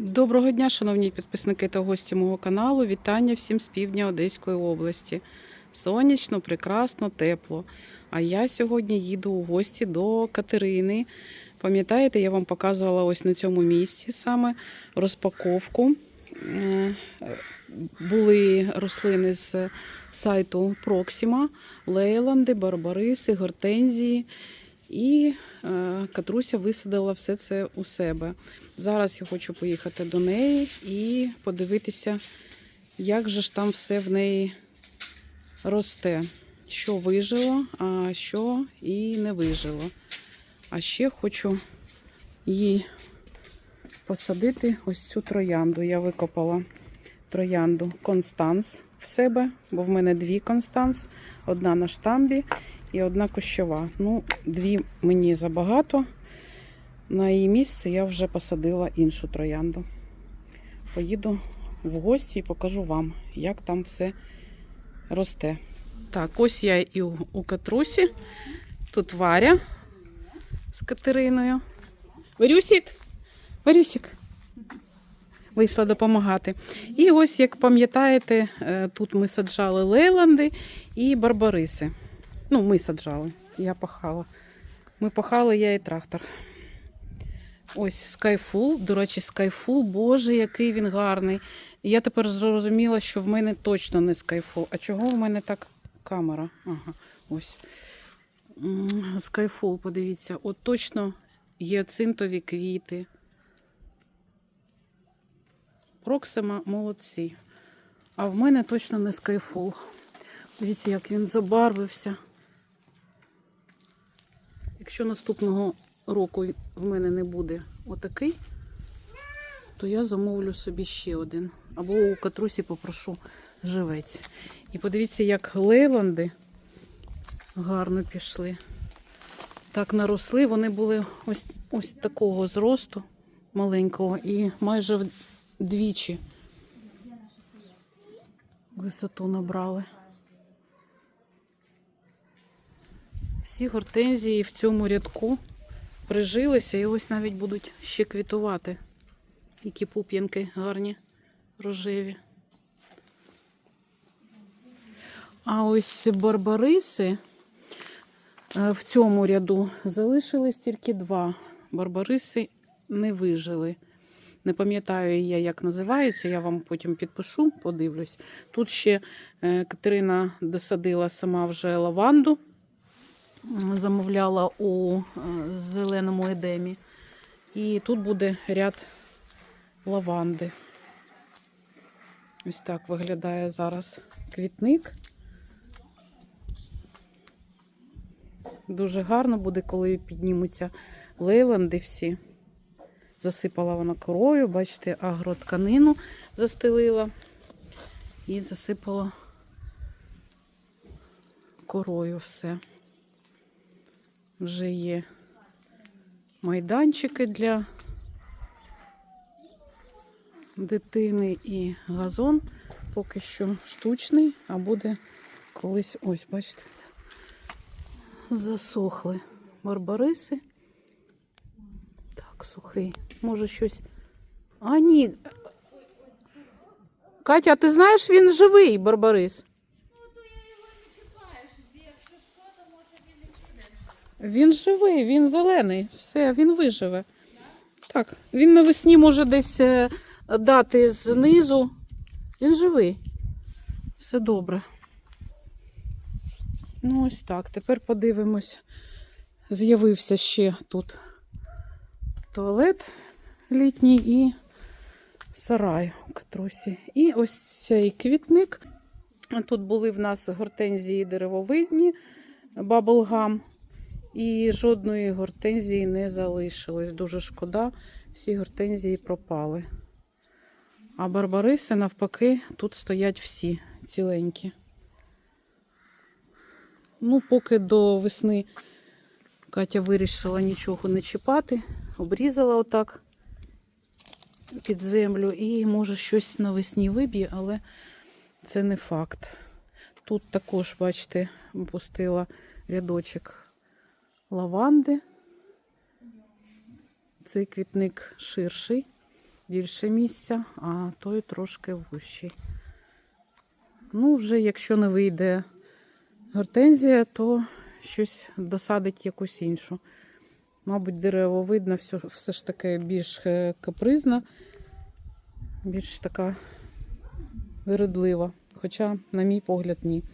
Доброго дня, шановні підписники та гості мого каналу. Вітання всім з півдня Одеської області. Сонячно, прекрасно, тепло. А я сьогодні їду у гості до Катерини. Пам'ятаєте, я вам показувала ось на цьому місці саме розпаковку. Е, Були рослини з сайту Проксима, лейланди, барбариси, гортензії. І Катруся висадила все це у себе. Зараз я хочу поїхати до неї і подивитися, як же ж там все в неї росте. Що вижило, а що і не вижило. А ще хочу їй посадити ось цю троянду. Я викопала троянду Констанс в себе, бо в мене дві Констанс, одна на штамбі і одна кущова. Ну, дві мені забагато. На її місце я вже посадила іншу троянду. Поїду в гості і покажу вам, як там все росте. Так, ось я і у, Катрусі. Тут Варя з Катериною. Варюсік! Варюсік! Вийшла допомагати. І ось, як пам'ятаєте, е, тут ми саджали лейланди і барбариси. Ну, ми саджали, я пахала. Ми пахали, я і трактор. Ось Skyfall. До речі, Skyfall, боже, який він гарний. Я тепер зрозуміла, що в мене точно не Skyfall. А чого в мене так камера? Ага, ось. М, Skyfall, подивіться, от точно гіацинтові квіти. Проксима молодці. А в мене точно не Skyfall. Дивіться, як він забарвився. Якщо наступного року в мене не буде отакий, то я замовлю собі ще один. Або у катрусі попрошу живець. І подивіться, як лейланди гарно пішли. Так наросли. Вони були ось, ось такого зросту маленького і майже вдвічі висоту набрали. Всі гортензії в цьому рядку прижилися і ось навіть будуть ще квітувати. Які пуп'янки гарні, рожеві. А ось барбариси е, в цьому ряду залишились тільки два. Барбариси не вижили. Не пам'ятаю я, як називається, я вам потім підпишу, подивлюсь. Тут ще е, Катерина досадила сама вже лаванду замовляла у е, зеленому едемі. І тут буде ряд лаванди. Ось так виглядає зараз квітник. Дуже гарно буде, коли піднімуться лейланди всі. Засипала вона корою, бачите, агротканину застелила і засипала корою все. Вже є майданчики для дитини і газон. Поки що штучний, а буде колись, ось, бачите, засохли барбариси. Так, сухий. Може щось. А, ні. Катя, а ти знаєш, він живий, барбарис? Він живий, він зелений. Все, він виживе. Так, він навесні може десь е, дати знизу. Він живий. Все добре. Ну, ось так. Тепер подивимось. З'явився ще тут туалет літній і сарай у катрусі. І ось цей квітник. Тут були в нас гортензії деревовидні, баблгам. І жодної гортензії не залишилось. Дуже шкода, всі гортензії пропали. А барбариси, навпаки, тут стоять всі ціленькі. Ну, поки до весни Катя вирішила нічого не чіпати, обрізала отак під землю і, може, щось навесні виб'є, але це не факт. Тут також, бачите, пустила рядочок лаванди. Цей квітник ширший, більше місця, а той трошки вущий. Ну, вже якщо не вийде гортензія, то щось досадить якусь іншу. Мабуть, дерево видно, все, все ж таки більш е, капризна, більш така виродлива. Хоча, на мій погляд, ні.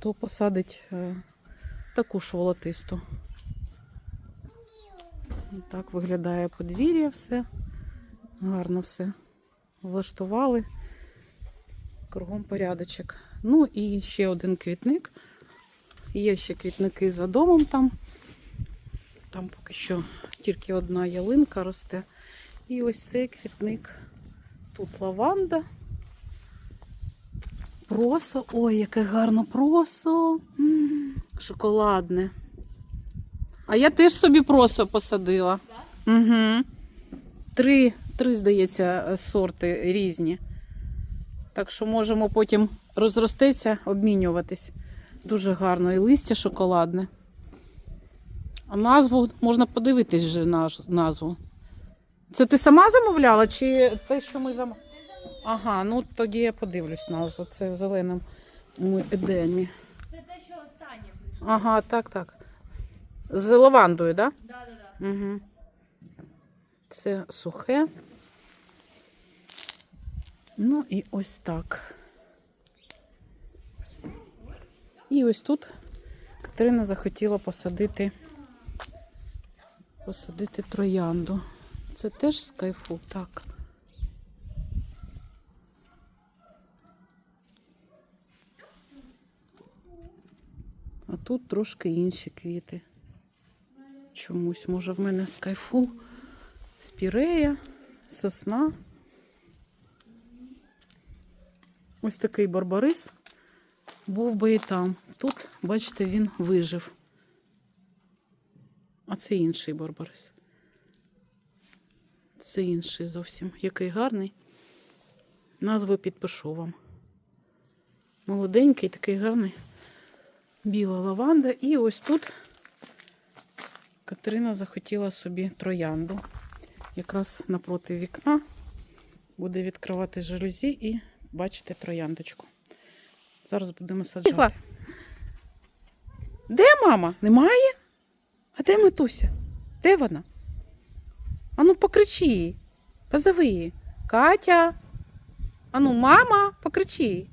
То посадить е, таку ж волотисту. Так виглядає подвір'я все. Гарно все влаштували. Кругом порядочок. Ну і ще один квітник. Є ще квітники за домом там. Там поки що тільки одна ялинка росте. І ось цей квітник. Тут лаванда. Просо. Ой, яке гарно просо. М, Шоколадне. А я теж собі просо посадила. Угу. Три, три, здається, сорти різні. Так що можемо потім розростеться, обмінюватись. Дуже гарно. І листя шоколадне. А назву можна подивитись вже назву. Це ти сама замовляла, чи те, що ми замовляли? Ага, ну тоді я подивлюсь назву. Це в зеленому едемі. Це те, що останнє прийшло. Ага, так, так. З лавандою, так? Да, да, да. Угу. Це сухе. Ну і ось так. І ось тут Катерина захотіла посадити, посадити троянду. Це теж з кайфу, так. А тут трошки інші квіти. Чомусь, може, в мене скайфул, спірея, сосна. Ось такий барбарис. Був би і там. Тут, бачите, він вижив. А це інший барбарис. Це інший зовсім. Який гарний. Назву підпишу вам. Молоденький, такий гарний. Біла лаванда. І ось тут Катерина захотіла собі троянду. Якраз напроти вікна буде відкривати жалюзі і бачите трояндочку. Зараз будемо саджати. Де мама? Немає? А де Матуся? Де вона? Ану, покричи їй. Позови її. Катя. Ану, мама, покричи їй.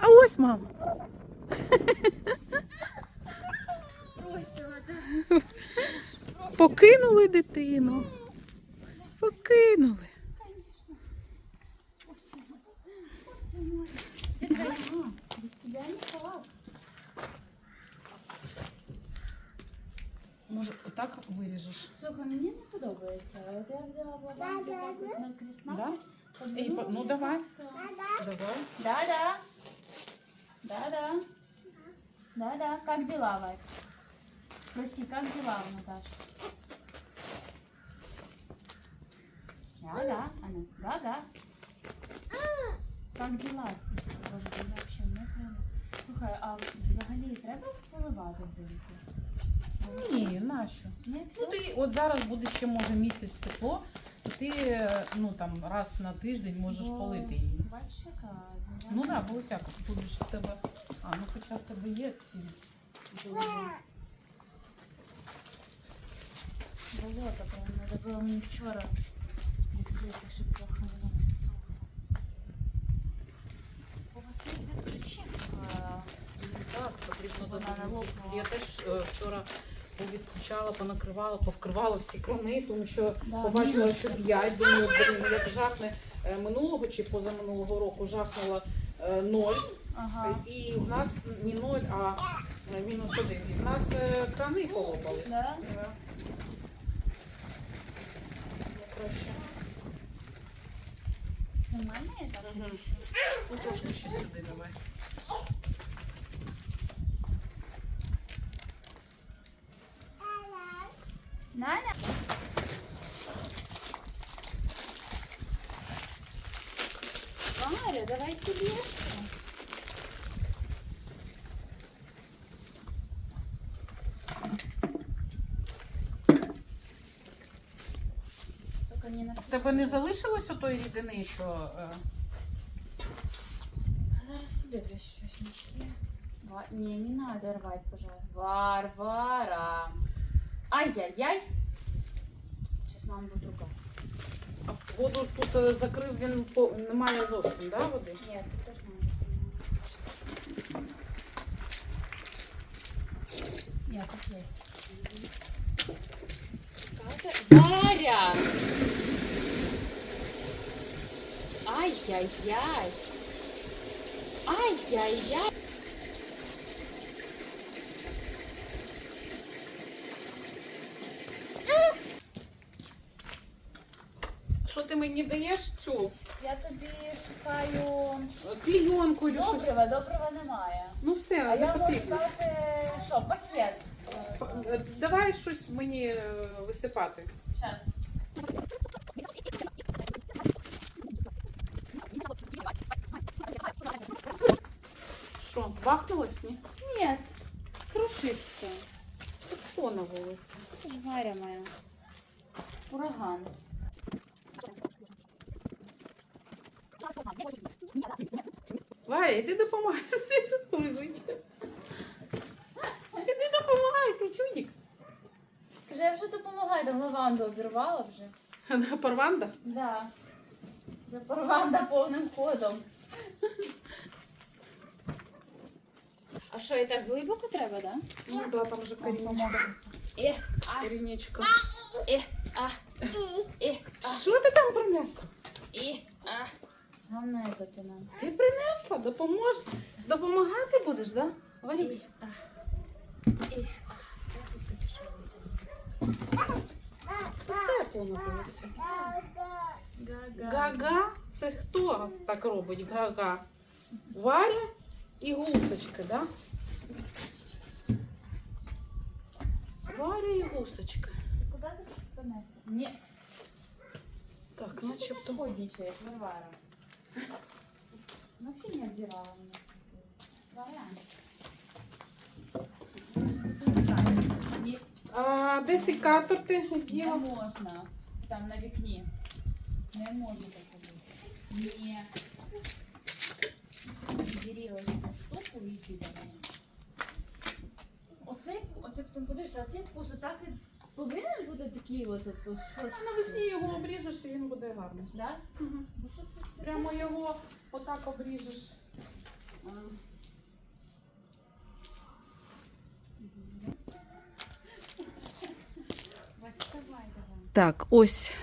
А ось мама. Покинули дитину. Покинули. Без тебя никак. Може, отак виріжеш? Слухай, мені не подобається. От я взяла блокнот, так от на крісна. Да? Ей, по- ну, давай. Давай. Да-да. Да-да. Да-да. Как дела, Варь? Спроси, как дела у Наташи? Да-да. Аня, да-да. Как дела? Спроси. Боже, це взагалі не треба. Слухай, а взагалі треба поливати взимку? Ні, нащо? Ні, Ну все? ти от зараз буде ще може місяць тепло, То ти е, ну там раз на тиждень можеш Бо- полити її. Бачиш, яка земля? Ну так, було всяко. Тут ж в тебе. А, ну хоча в тебе є ці. Болото прям, надо было мне вчора відкрити, щоб трохи воно. О, Василь відключив. Так, потрібно додати. Я теж е, вчора повідключала, понакривала, повкривала всі крани, тому що Да, побачила, що п'ять. Думаю, блін, як жахне е, минулого чи позаминулого року жахнула е, ноль. Ага. І в нас не ноль, а е, мінус один. І в нас е, крани полопались. Да? Да. Краще. Нормально я так? Мгм. Ну, трошки ще сюди давай. Наня? Варя, давай тебе. не В наступить. Тебе не залишилось отої рідини, що. е, Зараз подивлюсь щось може є. Ва... Ні, не надо рвати, пожалуйста. Варвара. Ай-яй-яй. Зараз мама буде ругати. А воду тут е, закрив, він по... немає зовсім, да, води? Ні, тут теж мама. Ні, тут є. Варя! Ай-яй-яй! Ай-яй-яй! Що ти мені даєш цю Я тобі шукаю е, клійонку чи щось? добрива, добрива немає. Ну все, А не я можу потрібно. дати що, пакет. Е, Давай щось мені е, висипати. Щас. Що. Ні? Ні, крушиться. Хто на вулиці? Це ж Варя моя. Ураган. Варя, іди допомагай, смотри, лежить. Іди допомагай, ти чудик. Вже я вже допомагаю, там лаванду обірвала вже. Вона Парванда? Да. Порванда повним ходом. А що, і так глибоко треба, да? Ну да, там вже коріння. Е, а, Корінечко. е, а, е, а, Що ти там принесла? е, а. Головне це нам. Ти принесла, допомож. Допомагати будеш, да? Е, Варіть. а, е, а. На вулиці. Га-га. Гага, це хто так робить? Гага. Варя і гусочка, да? Варя і гусочка. Куди ти понесла? Ні. Так, начебто. сходничаєш, Варвара? Ну, взагалі не обдирала мене. Варіант. А де секатор ти не діла? можна. Там на вікні. Не можна так робити. Ні. Бери ось цю штуку і йди. Оцей, ти потім подивишся, оцей вкус отак і повинен бути такий от, от, от що це? Навесні його обріжеш і він буде гарний. Да? Угу. Ну що це? таке? Прямо його отак обріжеш. А, Вась, давай, давай. Так, ось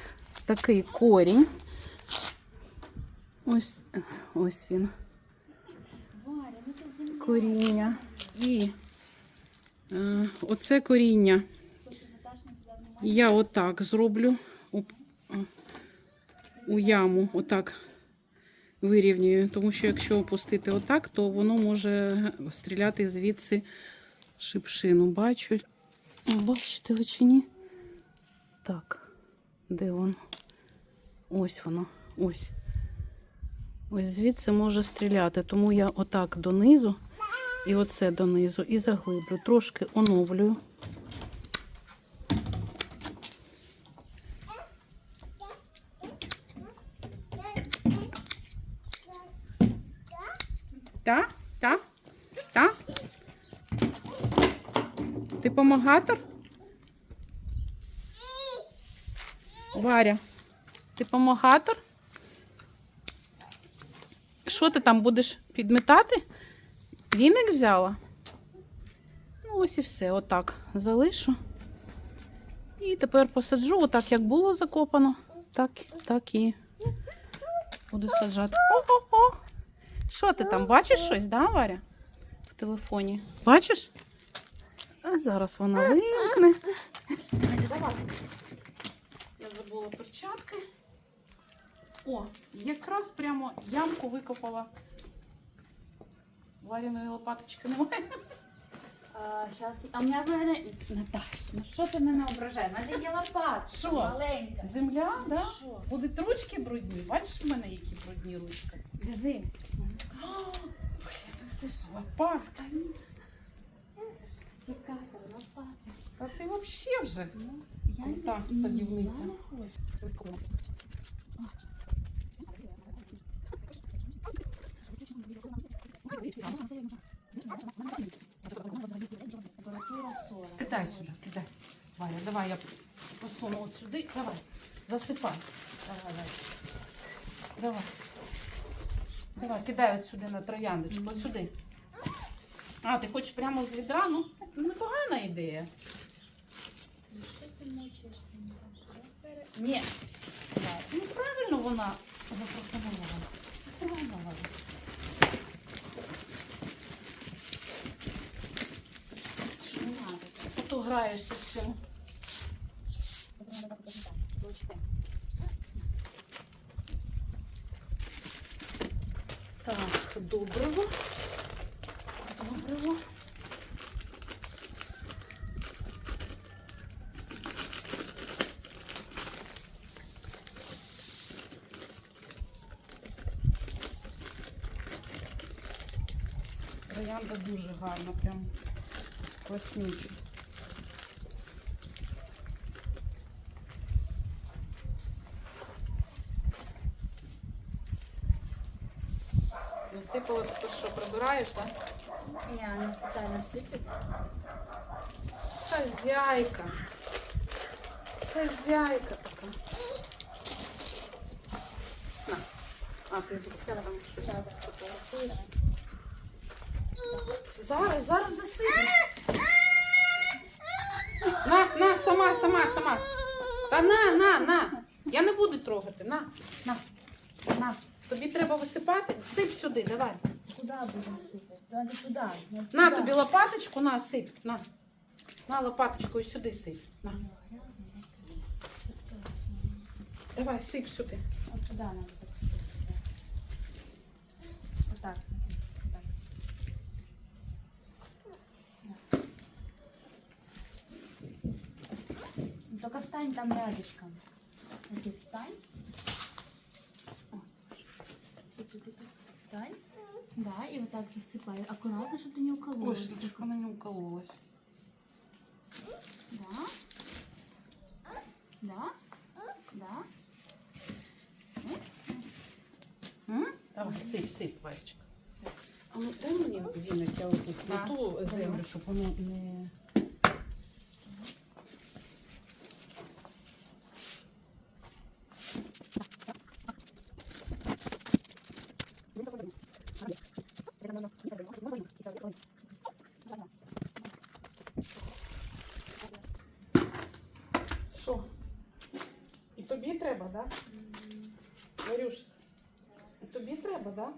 такий корінь. Ось, ось він. Варя, ну ти земля. Коріння. І е, оце коріння. Я отак зроблю у яму, отак вирівнюю. Тому що якщо опустити отак, то воно може стріляти звідси шипшину. Бачу. Бачите ви чи ні? Так, де воно? Ось воно. Ось. Ось звідси може стріляти. Тому я отак донизу і оце донизу і заглиблю. Трошки оновлюю. Та? Та? Та? Ти помогатор? Варя, ти помогатор? Що ти там будеш підмітати? Віник взяла? Ну, ось і все. Отак залишу. І тепер посаджу, отак як було закопано, так, так і буду саджати. О-о-о! Що ти там бачиш щось, да, Варя? В телефоні. Бачиш? А зараз вона вимкне. Я забула перчатки. О, якраз прямо ямку викопала. Варіної лопаточки немає. А, щас... а у мене в мене... Наташ, ну що ти мене ображаєш? У мене є лопатка Що? маленька. Земля, да? Що? Будуть ручки брудні. Бачиш в мене які брудні ручки? Диви. Ти що? Лопатка. Секатор, лопата. Та ти взагалі вже. Ну, Я не- садівниця. Я не хочу. Кидай сюди, кидай. Валя, давай я посуну от сюди. Давай. Засипай. Давай, давай. Давай. Давай, кидай от сюди на трояндочку, от сюди. А, ти хочеш прямо з відра? Ну, непогана ідея. Ні. Так. Ну, правильно вона запропонувала. Що не Ото граєшся з цим. Так, добриво. Добриво. Троянда дуже гарна, прям класнюча. Насипала тепер що, прибираєш, так? Ні, вона спеціально сипить. Хозяйка. Хозяйка така. На. А, ти там щось. Фотографує. Зараз, зараз засиплю. На, на, сама, сама, сама. Та на, на, на. Я не буду трогати. На, на. Тобі треба висипати. Сип сюди, давай. Куди будемо сипати? Туди. не На тобі лопаточку, на, сип. На. На лопаточку і сюди сип. На. Давай, сип сюди. От туди надо так сипати. Отак. отак. Ну, Только встань там рядышком. Вот тут встань. Да, и вот так засыпай. Аккуратно, чтобы ты не укололась. Ой, щоб вона не укололась. Да. Да. Да. Давай, сип, сип, пальчик. А ну мені віник, я отут на ту землю, щоб воно не. Да? Варюш, тобі треба? Да?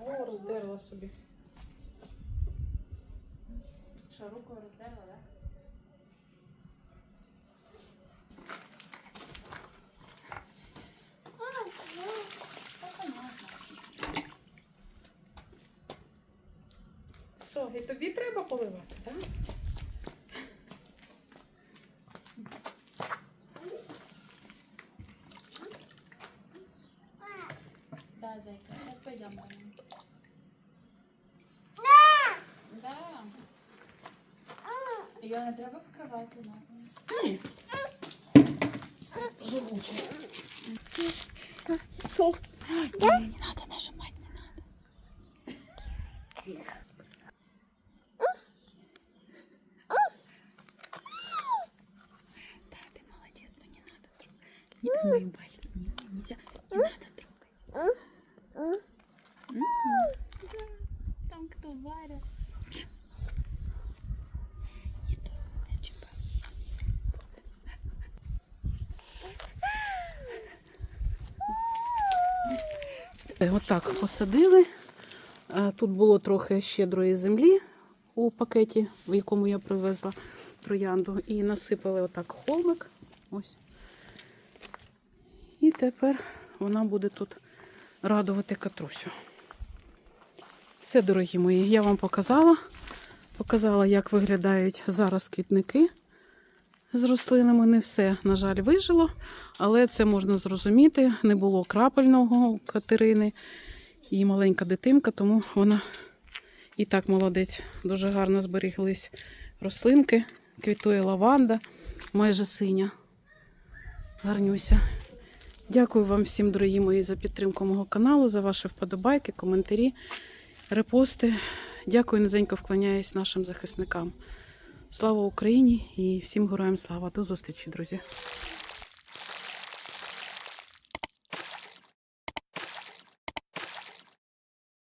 О, роздерла собі. Що, руку роздерла, да? Що, і тобі треба поливати, так? Да, сейчас домой. Да. я не треба в кровать нас. Ні. Це живуче нажимать, не надо. Да, ты молодец, но не надо трогать. Не моим пальцем. Не, нельзя. Не надо трогать. Мгм. Да, Чипай. Е, Отак посадили. Е, Тут було трохи щедрої землі у пакеті, в якому я привезла троянду. І насипали отак холмик. Ось. І тепер вона буде тут радувати катрусю. Все, дорогі мої, я вам показала. Показала, як виглядають зараз квітники з рослинами. Не все, на жаль, вижило, але це можна зрозуміти. Не було крапельного у Катерини і маленька дитинка, тому вона і так молодець. Дуже гарно зберіглись рослинки, квітує лаванда. майже синя. Гарнюся. Дякую вам всім, дорогі мої, за підтримку мого каналу, за ваші вподобайки, коментарі, репости. Дякую, низенько вклоняюсь нашим захисникам. Слава Україні і всім героям слава. До зустрічі, друзі!